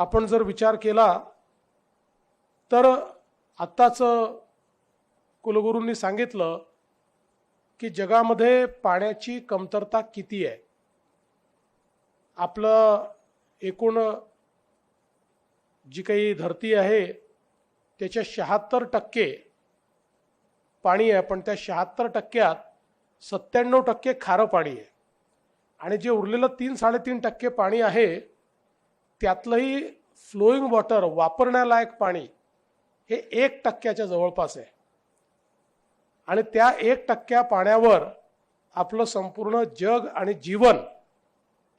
आपण जर विचार केला तर आत्ताच कुलगुरूंनी सांगितलं की जगामध्ये पाण्याची कमतरता किती आहे? आपलं एकूण जी काही धरती आहे त्याच्या शहात्तर टक्के पाणी आहे पण त्या शहात्तर टक्क्यात सत्त्याण्णव टक्के खारं पाणी आहे. आणि जे उरलेलं तीन साडेतीन टक्के पाणी आहे त्यातलंही फ्लोईंग वॉटर वापरण्यालायक पाणी हे एक टक्क्याच्या जवळपास आहे. आणि त्या एक टक्क्या पाण्यावर आपलं संपूर्ण जग आणि जीवन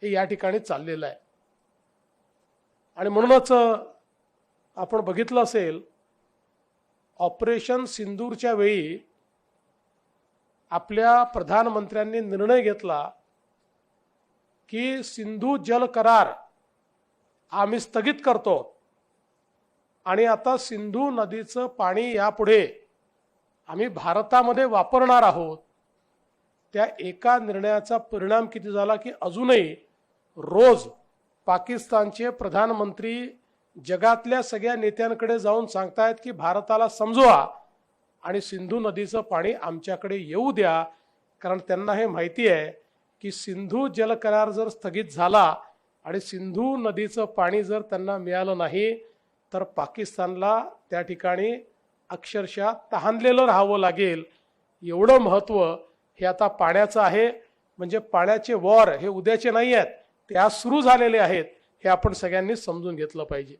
हे या ठिकाणी चाललेलं आहे. आणि म्हणूनच आपण बघितलं असेल ऑपरेशन सिंदूरच्या वेळी आपल्या प्रधानमंत्र्यांनी निर्णय घेतला की सिंधू जल करार आम्ही स्थगित करतो. आणि आता सिंधू नदीचं पाणी यापुढे आम्ही भारतामध्ये वापरणार आहोत. त्या एका निर्णयाचा परिणाम किती झाला की अजूनही रोज पाकिस्तानचे प्रधानमंत्री जगातल्या सगळ्या नेत्यांकडे जाऊन सांगतायत की भारताला समजवा आणि सिंधू नदीचं पाणी आमच्याकडे येऊ द्या. कारण त्यांना हे माहिती आहे की सिंधू जल करार जर स्थगित झाला आणि सिंधू नदीचं पाणी जर त्यांना मिळालं नाही तर पाकिस्तानला त्या ठिकाणी अक्षरशः तहानलेलं राहावं लागेल. एवढं महत्त्व हे आता पाण्याचं आहे. म्हणजे पाण्याचे वॉर हे उद्याचे नाही आहेत ते आज सुरू झालेले आहेत हे आपण सगळ्यांनी समजून घेतलं पाहिजे.